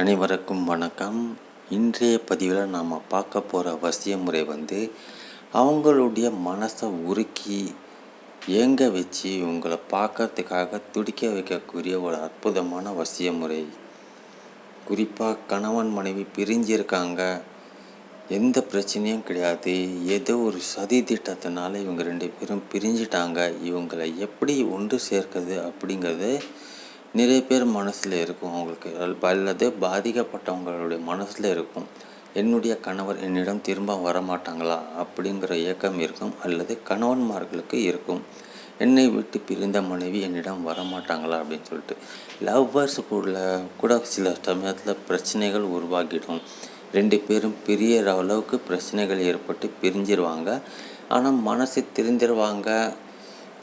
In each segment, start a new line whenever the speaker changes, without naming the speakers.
அனைவருக்கும் வணக்கம். இன்றைய பதிவில் நாம் பார்க்க போகிற வசிய முறை வந்து அவங்களுடைய மனசை உருக்கி ஏங்க வச்சு உங்களை பார்க்கறதுக்காக துடிக்க வைக்கக்கூடிய ஒரு அற்புதமான வசிய முறை. குறிப்பாக கணவன் மனைவி பிரிஞ்சிருக்காங்க. எந்த பிரச்சனையும் கிடையாது. ஏதோ ஒரு சதி திட்டத்தினால இவங்க ரெண்டு பேரும் பிரிஞ்சிட்டாங்க. இவங்களை எப்படி ஒன்று சேர்க்கிறது அப்படிங்கிறது நிறைய பேர் மனசில் இருக்கும் அவங்களுக்கு அல்லது பாதிக்கப்பட்டவங்களுடைய மனசில் இருக்கும். என்னுடைய கணவர் என்னிடம் திரும்ப வரமாட்டாங்களா? அப்படிங்கிற ஏக்கம் இருக்கும். அல்லது கணவன்மார்களுக்கு இருக்கும். என்னை விட்டு பிரிந்த மனைவி என்னிடம் வரமாட்டாங்களா? அப்படின்னு சொல்லிட்டு. லவ்வர்ஸ் கூட சில சமயத்தில் பிரச்சனைகள் உருவாகிடும். ரெண்டு பேரும் பிரியற அளவுக்கு பிரச்சனைகள் ஏற்பட்டு பிரிஞ்சிருவாங்க. ஆனால் மனசு தெரிஞ்சிருவாங்க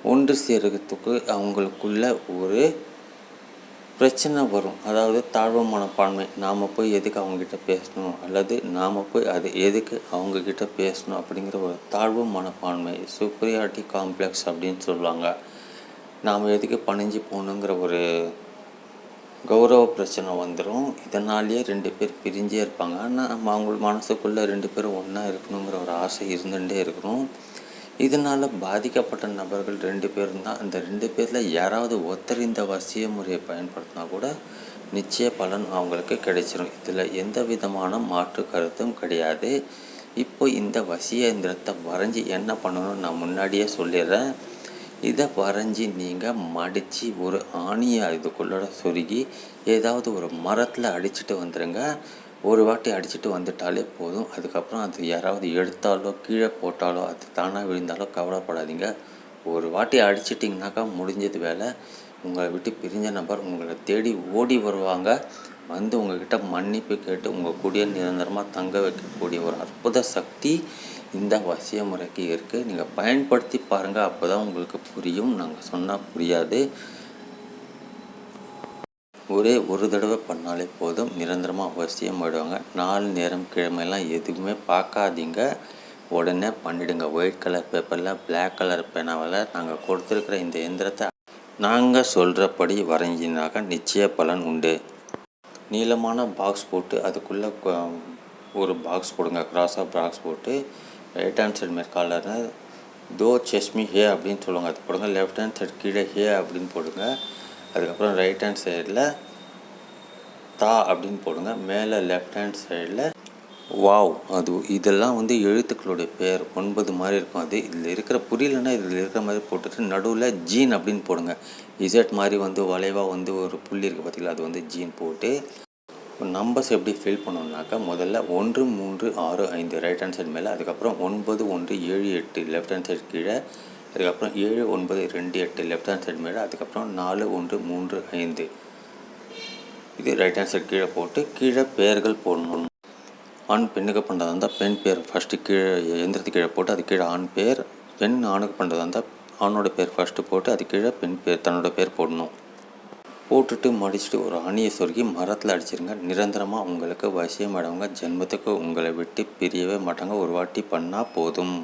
ஒன்று சேர்கிறதுக்கு அவங்களுக்குள்ள ஒரு பிரச்சனை வரும். அதாவது தாழ்வு மனப்பான்மை. நாம் போய் எதுக்கு அவங்கக்கிட்ட பேசணும்? அல்லது நாம் போய் அது எதுக்கு அவங்கக்கிட்ட பேசணும் அப்படிங்கிற ஒரு தாழ்வு மனப்பான்மை சூப்பரியாரிட்டி காம்ப்ளெக்ஸ் அப்படின்னு சொல்லுவாங்க. நாம் எதுக்கு பணிஞ்சு போகணுங்கிற ஒரு கௌரவ பிரச்சனை வந்துடும் இதனாலேயே ரெண்டு பேர் பிரிஞ்சே இருப்பாங்க. ஆனால் நம்ம அவங்க மனசுக்குள்ளே ரெண்டு பேரும் ஒன்றா இருக்கணுங்கிற ஒரு ஆசை இருந்துகிட்டே இருக்கணும். இதனால் பாதிக்கப்பட்ட நபர்கள் ரெண்டு பேரும் தான். அந்த ரெண்டு பேரில் யாராவது ஒருத்தர் இந்த வசிய முறையை பயன்படுத்தினா கூட நிச்சய பலன் அவங்களுக்கு கிடைச்சிரும். இதில் எந்த விதமான மாற்று கருத்தும் கிடையாது. இப்போ இந்த வசிய எந்திரத்தை வரைஞ்சி என்ன பண்ணணும்னு நான் முன்னாடியே சொல்லிடுறேன். இதை வரைஞ்சி நீங்கள் மடித்து ஒரு ஆணியை இதுக்குள்ளே சொருகி ஏதாவது ஒரு மரத்தில் அடிச்சுட்டு வந்துடுங்க ஒரு வாட்டி அடிச்சுட்டு வந்துட்டாலே போதும். அதுக்கப்புறம் அது யாராவது எடுத்தாலோ கீழே போட்டாலோ அது தானாக விழுந்தாலோ கவலைப்படாதீங்க. ஒரு வாட்டி அடிச்சிட்டிங்கனாக்கா முடிஞ்சது வேலை. உங்களை விட்டு பிரிஞ்ச நபர் உங்களை தேடி ஓடி வருவாங்க. வந்து உங்கள்கிட்ட மன்னிப்பு கேட்டு உங்கள் கூடிய நிரந்தரமாக தங்க வைக்கக்கூடிய ஒரு அற்புத சக்தி இந்த வசிய முறைக்கு இருக்குது நீங்கள் பயன்படுத்தி பாருங்கள் அப்போ தான் உங்களுக்கு புரியும். நாங்கள் சொன்னால் புரியாது. ஒரே ஒரு தடவை பண்ணாலே போதும். நிரந்தரமாக அவசியம் ஆயிடுவாங்க நாலு நேரம் கிழமையெல்லாம் எதுவுமே பார்க்காதீங்க. உடனே பண்ணிவிடுங்க ஒயிட் கலர் பேப்பரில் பிளாக் கலர் பேனாவில் நாங்கள் கொடுத்துருக்குற இந்த எந்திரத்தை நாங்கள் சொல்கிறபடி வரைஞ்சினாக்கா நிச்சய பலன் உண்டு. நீளமான பாக்ஸ் போட்டு அதுக்குள்ளே ஒரு பாக்ஸ் போடுங்க க்ராஸாக பாக்ஸ் போட்டு ரைட் ஹேண்ட் சைடு மேற்காலில் தோ செஸ்மி ஹே அப்படின்னு சொல்லுவாங்க. அது போடுங்க. லெஃப்ட் ஹேண்ட் சைடு கீழே ஹே அப்படின்னு போடுங்க. அதுக்கப்புறம் ரைட் ஹேண்ட் சைடில் தா அப்படின்னு போடுங்க. மேலே லெஃப்ட் ஹேண்ட் சைடில் வாவ். அது இதெல்லாம் வந்து எழுத்துக்களுடைய பேர் ஒன்பது மாதிரி இருக்கும் அது. இதில் இருக்கிற புரியலன்னா இதில் இருக்கிற மாதிரி போட்டுட்டு நடுவில் ஜீன் அப்படின்னு போடுங்க. இசட் மாதிரி வந்து வளைவாக வந்து ஒரு புள்ளி இருக்குது பார்த்திங்களா அது வந்து ஜீன் போட்டு நம்பர்ஸ் எப்படி ஃபில் பண்ணணுன்னாக்கா முதல்ல ஒன்று மூன்று ஆறு ஐந்து ரைட் ஹேண்ட் சைடு மேலே அதுக்கப்புறம் ஒன்பது ஒன்று ஏழு எட்டு லெஃப்ட் ஹேண்ட் சைடு கீழே அதுக்கப்புறம் ஏழு ஒன்பது ரெண்டு எட்டு லெஃப்ட் ஹேண்ட் சைடு மேலே அதுக்கப்புறம் நாலு ஒன்று மூன்று ஐந்து. இது ரைட் ஹேண்ட் சைடு கீழே போட்டு கீழே பெயர்கள் போடணும். ஆண் பெண்ணுக்கு பண்ணுறதா இருந்தால் பெண் பேர் ஃபஸ்ட்டு கீழே எந்திரத்து கீழே போட்டு அது கீழே ஆண் பேர் பெண் ஆணுக்கு பண்ணுறதா இருந்தால் ஆணோட பேர் ஃபஸ்ட்டு போட்டு அது கீழே பெண் பேர் தன்னோட பேர் போடணும். போட்டுட்டு மடிச்சுட்டு ஒரு அணியை சொருகி மரத்தில் அடிச்சிருங்க. நிரந்தரமாக உங்களுக்கு வசியம் ஜென்மத்துக்கு உங்களை விட்டு பிரியவே மாட்டாங்க. ஒரு வாட்டி பண்ணால் போதும்.